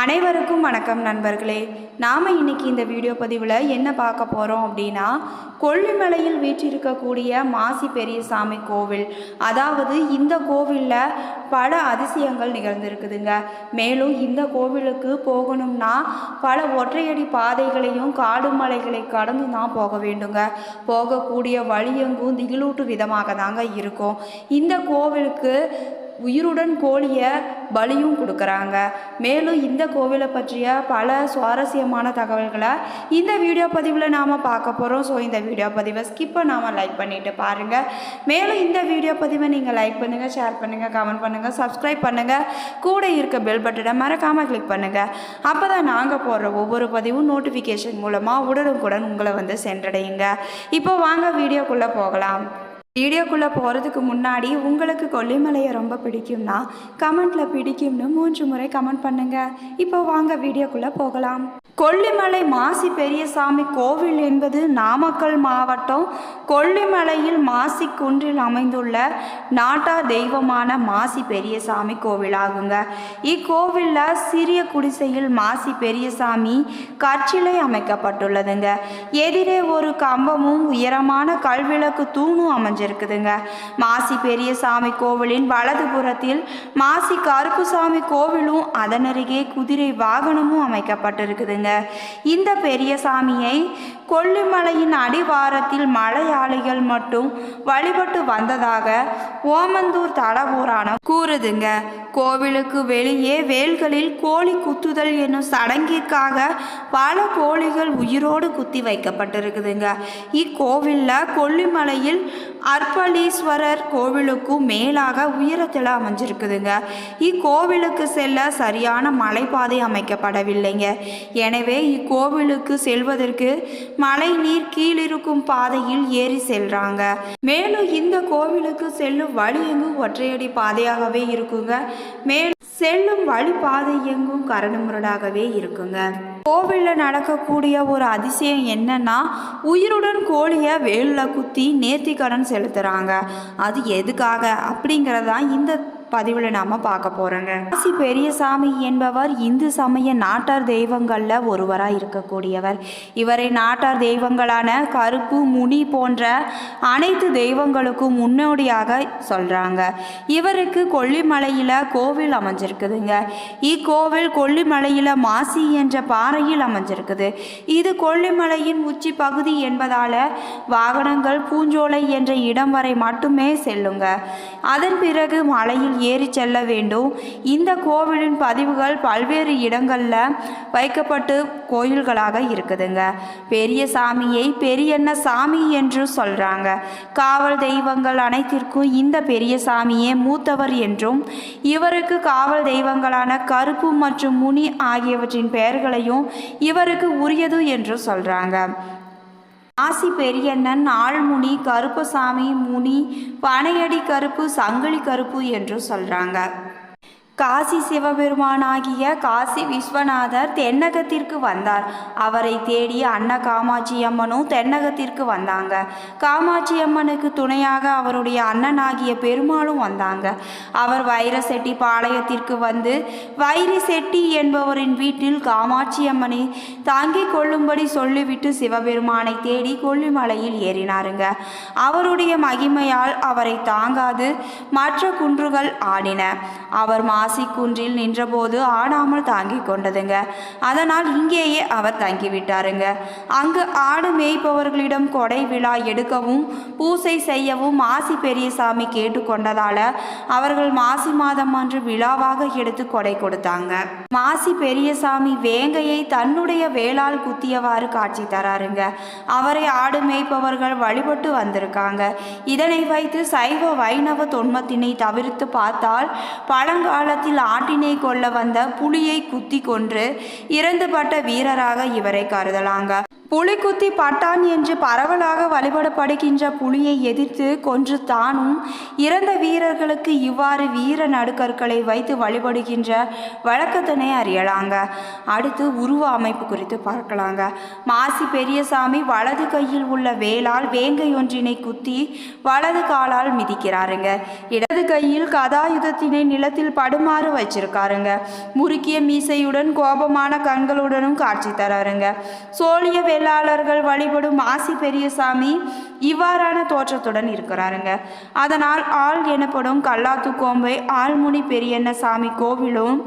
அனைவருக்கும் வணக்கம் நண்பர்களே. நாம் இன்னைக்கு இந்த வீடியோ பதிவில் என்ன பார்க்க போகிறோம் அப்படின்னா கொல்லிமலையில் வீற்றிருக்கக்கூடிய மாசி பெரியசாமி கோவில். அதாவது இந்த கோவிலில் பல அதிசயங்கள் நிகழ்ந்திருக்குதுங்க. மேலும் இந்த கோவிலுக்கு போகணும்னா பல ஒற்றையடி பாதைகளையும் காடு மலைகளை கடந்து தான் போக வேண்டுங்க. போகக்கூடிய வழியெங்கும் திகிலூட்டு விதமாக தாங்க இருக்கும். இந்த கோவிலுக்கு உயிருடன் கோழியை பலியும் கொடுக்குறாங்க. மேலும் இந்த கோவிலை பற்றிய பல சுவாரஸ்யமான தகவல்களை இந்த வீடியோ பதிவில் நாம் பார்க்க போகிறோம் ஸோ இந்த வீடியோ பதிவை ஸ்கிப்பை நாம் லைக் பண்ணிவிட்டு பாருங்கள் மேலும் இந்த வீடியோ பதிவை நீங்கள் லைக் பண்ணுங்கள் ஷேர் பண்ணுங்கள் கமெண்ட் பண்ணுங்கள் சப்ஸ்கிரைப் பண்ணுங்கள் கூட இருக்க பெல் பட்டனை மறக்காமல் கிளிக் பண்ணுங்கள் அப்போ தான் நாங்கள் போடுற ஒவ்வொரு பதிவும் நோட்டிஃபிகேஷன் மூலமாக உடனுக்குடன் உங்களை வந்து சென்றடையுங்க. இப்போ வாங்க வீடியோக்குள்ளே போகலாம். வீடியோக்குள்ளே போகிறதுக்கு முன்னாடி உங்களுக்கு கொல்லிமலையை ரொம்ப பிடிக்கும்னா கமெண்ட்டில் பிடிக்கும்னு மூன்று முறை கமெண்ட் பண்ணுங்கள் இப்போ வாங்க வீடியோக்குள்ளே போகலாம். கொல்லிமலை மாசி பெரியசாமி கோவில் என்பது நாமக்கல் மாவட்டம் கொல்லிமலையில் மாசி குன்றில் அமைந்துள்ள நாட்டார் தெய்வமான மாசி பெரியசாமி கோவிலாகுங்க. இக்கோவிலில் சிறிய குடிசையில் மாசி பெரியசாமி கற்சிலை அமைக்கப்பட்டுள்ளதுங்க. எதிரே ஒரு கம்பமும் உயரமான கல்விளக்கு தூணும் அமைஞ்சிருக்குதுங்க மாசி பெரியசாமி கோவிலின் வலது புறத்தில் மாசி கருப்புசாமி கோவிலும் அதனருகே குதிரை வாகனமும் அமைக்கப்பட்டிருக்குதுங்க. இந்த பெரியசாமியை கொல்லிமலையின் அடிவாரத்தில் மலையாளிகள் மட்டும் வழிபட்டு வந்ததாக ஓமந்தூர் தலபுராணம் கூறுதுங்க. கோவிலுக்கு வெளியே வேல்களில் கோழி குத்துதல் என்னும் சடங்கிற்காக பல கோழிகள் உயிரோடு குத்தி வைக்கப்பட்டிருக்குதுங்க. இக்கோவிலில் கொல்லிமலையில் அர்ப்பலீஸ்வரர் கோவிலுக்கும் மேலாக உயரத்தில் அமைஞ்சிருக்குதுங்க. இக்கோவிலுக்கு செல்ல சரியான மலைப்பாதை அமைக்கப்படவில்லைங்க. எனவே இக்கோவிலுக்கு செல்வதற்கு மழை நீர் கீழிருக்கும் பாதையில் ஏறி செல்றாங்க. மேலும் இந்த கோவிலுக்கு செல்லும் வழி எங்கும் ஒற்றையடி பாதையாகவே இருக்குங்க. மேலும் செல்லும் வழி பாதை எங்கும் கரடுமுரடாகவே இருக்குங்க. கோவிலில் நடக்கக்கூடிய ஒரு அதிசயம் என்னன்னா உயிருடன் கோழியை வேலில் குத்தி நேர்த்திக்கடன் செலுத்துகிறாங்க அது எதுக்காக அப்படிங்கிறதான் இந்த பதிவில் நாம் பார்க்க போகிறோங்க காசி பெரியசாமி என்பவர் இந்து சமய நாட்டார் தெய்வங்களில் ஒருவராக இருக்கக்கூடியவர். இவரை நாட்டார் தெய்வங்களான கருப்பு முனி போன்ற அனைத்து தெய்வங்களுக்கும் முன்னோடியாக சொல்கிறாங்க இவருக்கு கொல்லிமலையில் கோவில் அமைஞ்சிருக்குதுங்க. இக்கோவில் கொல்லிமலையில் மாசி என்ற பாறையில் அமைஞ்சிருக்குது. இது கொல்லிமலையின் உச்சி பகுதி என்பதால் வாகனங்கள் பூஞ்சோலை என்ற இடம் வரை மட்டுமே செல்லுங்க. அதன் பிறகு மலையில் ஏறி செல்ல வேண்டும். இந்த கோவிலின் பதிவுகள் பல்வேறு இடங்களில் வைக்கப்பட்டு கோயில்களாக இருக்குதுங்க. பெரிய சாமியை பெரியண்ண சாமி என்று சொல்கிறாங்க காவல் தெய்வங்கள் அனைத்திற்கும் இந்த பெரிய சாமியே மூத்தவர் என்றும் இவருக்கு காவல் தெய்வங்களான கருப்பு மற்றும் முனி ஆகியவற்றின் பெயர்களையும் இவருக்கு உரியது என்று சொல்கிறாங்க ஆசி பெரியண்ணன் ஆள்முனி கருப்பசாமி முனி பனையடி கருப்பு சங்கிலி கருப்பு என்று சொல்கிறாங்க காசி சிவபெருமானாகிய காசி விஸ்வநாதர் தென்னகத்திற்கு வந்தார். அவரை தேடி அன்ன காமாட்சி அம்மனும் தென்னகத்திற்கு வந்தாங்க. காமாட்சி அம்மனுக்கு துணையாக அவருடைய அண்ணனாகிய பெருமாளும் வந்தாங்க. அவர் வைர செட்டி பாளையத்திற்கு வந்து வைரி செட்டி என்பவரின் வீட்டில் காமாட்சி அம்மனை தாங்கிக் கொள்ளும்படி சொல்லிவிட்டு சிவபெருமானை தேடி கொல்லிமலையில் ஏறினாருங்க. அவருடைய மகிமையால் அவரை தாங்காது மற்ற குன்றுகள் ஆடின. அவர் மா குன்றில் நின்றபோது ஆடாமல் தாங்கிக் கொண்டதுங்க. அதனால் இங்கேயே அவர் தங்கிவிட்டாருங்க. அங்கு ஆடு மேய்ப்பவர்களிடம் கொடை விழா எடுக்கவும் பூசை செய்யவும் மாசி பெரியசாமி கேட்டுக்கொண்டதால அவர்கள் மாசி மாதம் அன்று விழாவாக எடுத்து கொடை கொடுத்தாங்க. மாசி பெரியசாமி வேங்கையை தன்னுடைய வேளால் குத்தியவாறு காட்சி தராருங்க. அவரை ஆடு மேய்ப்பவர்கள் வழிபட்டு வந்திருக்காங்க. இதனை வைத்து சைவ வைணவ தொன்மத்தினை தவிர்த்து பார்த்தால் பழங்கால பழங்காலத்தில் ஆட்டினை கொள்ள வந்த புலியை குத்தி கொன்று இறந்துபட்ட வீரராக இவரை கருதலாங்க. புலிக்குத்தி பட்டான் என்று பரவலாக வழிபடப்படுகின்ற புலியை எதிர்த்து கொன்று தானும் இறந்த வீரர்களுக்கு இவ்வாறு வீர நடுக்கற்களை வைத்து வழிபடுகின்ற வழக்கத்தினை அறியலாங்க. அடுத்து உருவ அமைப்பு குறித்து பார்க்கலாங்க. மாசி பெரியசாமி வலது கையில் உள்ள வேலால் வேங்கை ஒன்றினை குத்தி வலது காலால் மிதிக்கிறாருங்க. இடது கையில் கதாயுதத்தினை நிலத்தில் படுமாறு வச்சிருக்காருங்க. முறுக்கிய மீசையுடன் கோபமான கண்களுடனும் காட்சி தராருங்க. சோழிய தொழிலாளர்கள் வழிபடும் ஆசி பெரியசாமி இவ்வாறான தோற்றத்துடன் இருக்கிறாருங்க. அதனால் ஆள் எனப்படும் கல்லாத்து கோம்பை ஆள்முனி பெரியண்ண சாமி கோவிலும்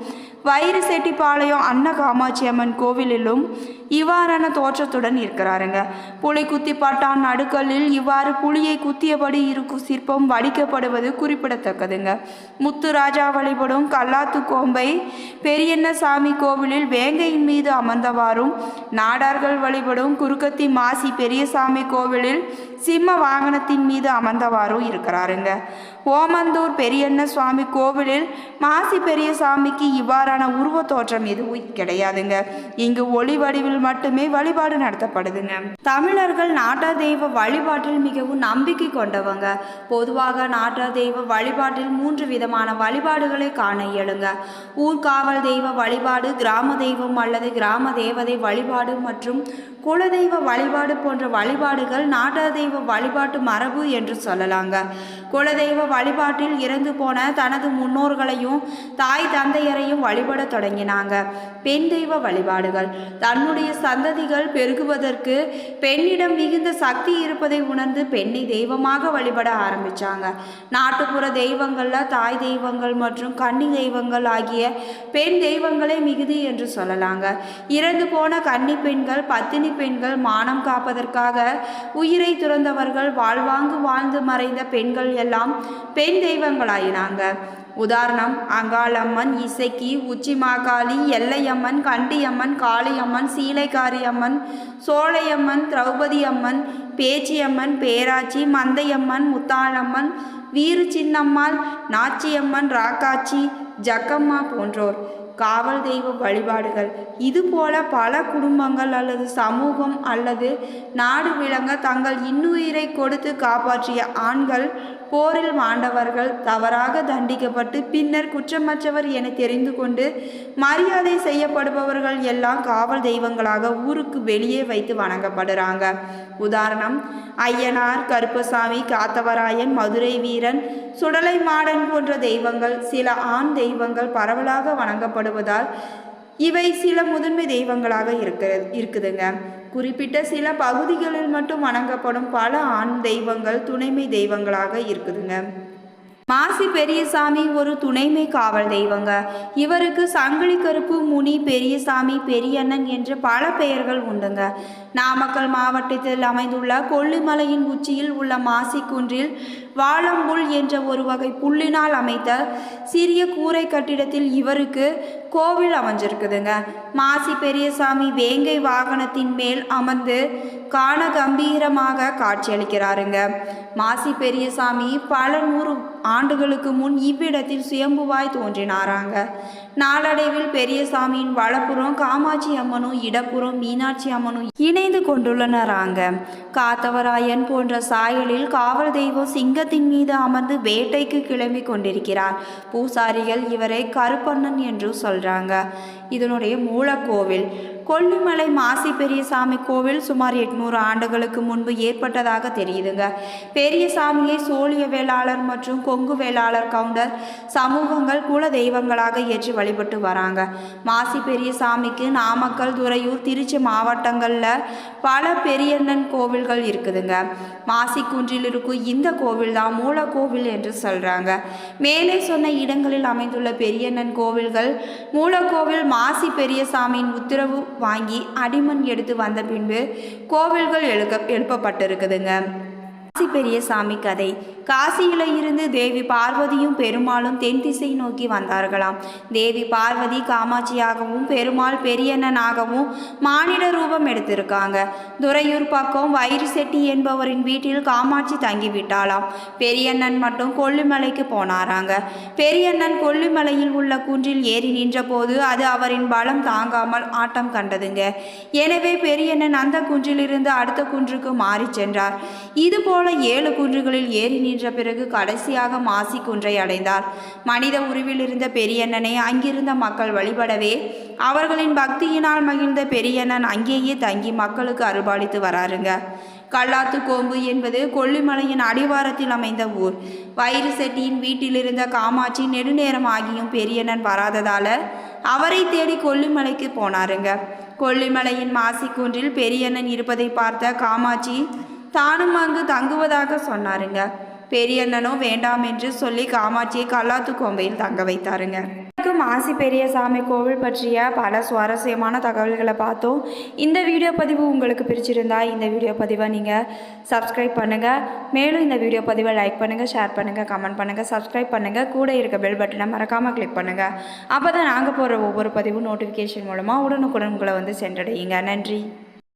வயிறு செட்டிப்பாளையம் அன்ன காமாட்சி அம்மன் கோவிலிலும் இவ்வாறான தோற்றத்துடன் இருக்கிறாருங்க. புலி குத்தி பட்டான் நடுக்கல்லில் இவ்வாறு புலியை குத்தியபடி இருக்கும் சிற்பம் வடிக்கப்படுவது குறிப்பிடத்தக்கதுங்க. முத்துராஜா வழிபடும் கல்லாத்து கோம்பை பெரியண்ண சாமி கோவிலில் வேங்கையின் மீது அமர்ந்தவாறும் நாடார்கள் வழிபடும் குறுக்கத்தி மாசி பெரியசாமி கோவிலில் சிம்ம வாகனத்தின் மீது அமர்ந்தவாரும் இருக்கிறாருங்க. ஓமந்தூர் பெரியண்ண சுவாமி கோவிலில் மாசி பெரியசாமிக்கு இவ்வாறான உருவ தோற்றம் எதுவும் கிடையாதுங்க. இங்கு ஒளி வடிவில் மட்டுமே வழிபாடு நடத்தப்படுதுங்க. தமிழர்கள் நாட்டா தெய்வ வழிபாட்டில் மிகவும் நம்பிக்கை கொண்டவங்க. பொதுவாக நாட்டா தெய்வ வழிபாட்டில் மூன்று விதமான வழிபாடுகளை காண இயலுங்க. ஊர்காவல் தெய்வ வழிபாடு கிராம தெய்வம் அல்லது கிராம தேவதை வழிபாடு மற்றும் குலதெய்வ வழிபாடு போன்ற வழிபாடுகள் நாட்டா தெய்வ வழிபாட்டு மரபு என்று சொல்லலாங்க. குலதெய்வ வழிபாட்டில் இறந்து போன தனது முன்னோர்களையும் தாய் தந்தையரையும் வழிபட தொடங்கினாங்க. பெண் தெய்வ வழிபாடுகள். தன்னுடைய சந்ததிகள் பெருகுவதற்கு பெண்ணிடம் மிகுந்த சக்தி இருப்பதை உணர்ந்து பெண்ணை தெய்வமாக வழிபட ஆரம்பித்தாங்க நாட்டுப்புற தெய்வங்களில் தாய் தெய்வங்கள் மற்றும் கன்னி தெய்வங்கள் ஆகிய பெண் தெய்வங்களே மிகுதி என்று சொல்லலாங்க. இறந்து போன கன்னி பெண்கள் பத்தினி பெண்கள் மானம் காப்பதற்காக உயிரை துறந்தவர்கள் வாழ்வாங்கு வாழ்ந்து மறைந்த பெண்கள் எல்லாம் பெண் தெய்வங்களாயினாங்க. உதாரணம் அங்காளம்மன் இசைக்கி உச்சி மாகாளி எல்லையம்மன் கண்டியம்மன் காளியம்மன் சீலைக்காரியம்மன் சோழையம்மன் திரௌபதி அம்மன் பேச்சியம்மன் பேராச்சி மந்தையம்மன் முத்தாளம்மன் வீறு சின்னம்மாள் நாச்சியம்மன் ராக்காச்சி ஜக்கம்மா போன்றோர். காவல் தெய்வ வழிபாடுகள். இதுபோல பல குடும்பங்கள் அல்லது சமூகம் அல்லது நாடு விளங்க தங்கள் இன்னுயிரை கொடுத்து காப்பாற்றிய ஆண்கள் போரில் மாண்டவர்கள் தவறாக தண்டிக்கப்பட்டு பின்னர் குற்றமற்றவர் என தெரிந்து கொண்டு மரியாதை செய்யப்படுபவர்கள் எல்லாம் காவல் தெய்வங்களாக ஊருக்கு வெளியே வைத்து வணங்கப்படுறாங்க. உதாரணம் ஐயனார் கருப்பசாமி காத்தவராயன் மதுரை வீரன் சுடலை மாடன் போன்ற தெய்வங்கள் சில ஆண் தெய்வங்கள் பரவலாக காணப்படுவதால் இவை சில முதன்மை தெய்வங்களாக இருக்க இருக்குதுங்க. குறிப்பிட்ட சில பகுதிகளில் மட்டும் வணங்கப்படும் பல ஆண் தெய்வங்கள் துணைமை தெய்வங்களாக இருக்குதுங்க. மாசி பெரியசாமி ஒரு துணைமை காவல் தெய்வங்க. இவருக்கு சங்கிலி கருப்பு முனி பெரியசாமி பெரியண்ணன் என்று பல பெயர்கள் உண்டுங்க. நாமக்கல் மாவட்டத்தில் அமைந்துள்ள கொல்லிமலையின் உச்சியில் உள்ள மாசி குன்றில் வாழம்புல் என்ற ஒரு வகை புல்லினால் அமைத்த சிறிய கூரை கட்டிடத்தில் இவருக்கு கோவில் அமைஞ்சிருக்குதுங்க. மாசி பெரியசாமி வேங்கை வாகனத்தின் மேல் அமர்ந்து காண கம்பீரமாக காட்சியளிக்கிறாருங்க. மாசி பெரியசாமி பல நூறு ஆண்டுகளுக்கு முன் இவ்விடத்தில் சுயம்புவாய் தோன்றினாராங்க. நாளடைவில் பெரியசாமியின் வலப்புறம் காமாட்சி அம்மனும் இடப்புறம் மீனாட்சி அம்மனும் இணைந்து கொண்டுள்ளனராங்க. காத்தவராயன் போன்ற சாயலில் காவல் தெய்வம் சிங்கத்தின் மீது அமர்ந்து வேட்டைக்கு கிளம்பி கொண்டிருக்கிறார். பூசாரிகள் இவரை கருப்பண்ணன் என்று சொல்றாங்க. இதனுடைய மூலக்கோவில். கொல்லிமலை மாசி பெரியசாமி கோவில் சுமார் எட்நூறு ஆண்டுகளுக்கு முன்பு ஏற்பட்டதாக தெரியுதுங்க. பெரியசாமியை சோழிய வேளாளர் மற்றும் கொங்கு வேளாளர் கவுண்டர் சமூகங்கள் குல தெய்வங்களாக ஏற்றி வழிபட்டு வராங்க. மாசி பெரியசாமிக்கு நாமக்கல் துறையூர் திருச்சி மாவட்டங்களில் பல பெரியண்ணன் கோவில்கள் இருக்குதுங்க. மாசி குன்றில் இருக்கும் இந்த கோவில் தான் மூல கோவில் என்று சொல்கிறாங்க மேலே சொன்ன இடங்களில் அமைந்துள்ள பெரியண்ணன் கோவில்கள் மூலக்கோவில் மாசி பெரியசாமியின் உத்தரவு வாங்கி அடிமண் எடுத்து வந்த பின்பு கோவில்கள் எழுக்க எழுப்பப்பட்டிருக்குதுங்க. காசி பெரியசாமி கதை. காசியில இருந்து தேவி பார்வதியும் பெருமாளும் தென் திசை நோக்கி வந்தார்களாம். தேவி பார்வதி காமாட்சியாகவும் பெருமாள் பெரியண்ணனாகவும் மானிட ரூபம் எடுத்திருக்காங்க. துறையூர் பக்கம் வயிறு செட்டி என்பவரின் வீட்டில் காமாட்சி தங்கிவிட்டாளாம். பெரியண்ணன் மட்டும் கொல்லிமலைக்கு போனாராங்க. பெரியண்ணன் கொல்லிமலையில் உள்ள குன்றில் ஏறி நின்றபோது அது அவரின் பலம் தாங்காமல் ஆட்டம் கண்டதுங்க. எனவே பெரியண்ணன் அந்த குன்றிலிருந்து அடுத்த குன்றுக்கு மாறி சென்றார். இதுபோல ஏழு குன்றுகளில் ஏறி நின்ற பிறகு கடைசியாக மாசி குன்றை அடைந்தார். மனித உருவில் இருந்த பெரியண்ணனை அங்கிருந்த மக்கள் வழிபடவே அவர்களின் பக்தியினால் மகிழ்ந்த பெரியண்ணன் அங்கேயே தங்கி மக்களுக்கு அருள்பாலித்து வராருங்க. கல்லாத்து கோம்பு என்பது கொல்லிமலையின் அடிவாரத்தில் அமைந்த ஊர். வயிறு செட்டியின் வீட்டிலிருந்த காமாட்சி நெடுநேரம் ஆகியும் பெரியண்ணன் வராததால அவரை தேடி கொல்லிமலைக்கு போனாருங்க. கொல்லிமலையின் மாசி குன்றில் பெரியண்ணன் இருப்பதை பார்த்த காமாட்சி தானும் அங்கு தங்குவதாக சொன்னாருங்க. பெரியண்ணனும் வேண்டாம் என்று சொல்லி காமாட்சியை கல்லாத்து கோம்பையில் தங்க வைத்தாருங்க. மாசி பெரியசாமி கோவில் பற்றிய பல சுவாரஸ்யமான தகவல்களை பார்த்தோம். இந்த வீடியோ பதிவு உங்களுக்கு பிடிச்சிருந்தா இந்த வீடியோ பதிவை நீங்கள் சப்ஸ்கிரைப் பண்ணுங்கள் மேலும் இந்த வீடியோ பதிவை லைக் பண்ணுங்கள் ஷேர் பண்ணுங்கள் கமெண்ட் பண்ணுங்கள் சப்ஸ்கிரைப் பண்ணுங்கள் கூட இருக்க பெல் பட்டனை மறக்காமல் கிளிக் பண்ணுங்கள் அப்போ தான் நாங்கள் போடுற ஒவ்வொரு பதிவும் நோட்டிஃபிகேஷன் மூலமாக உடனுக்குடன் உங்களை வந்து சென்றடையுங்க. நன்றி.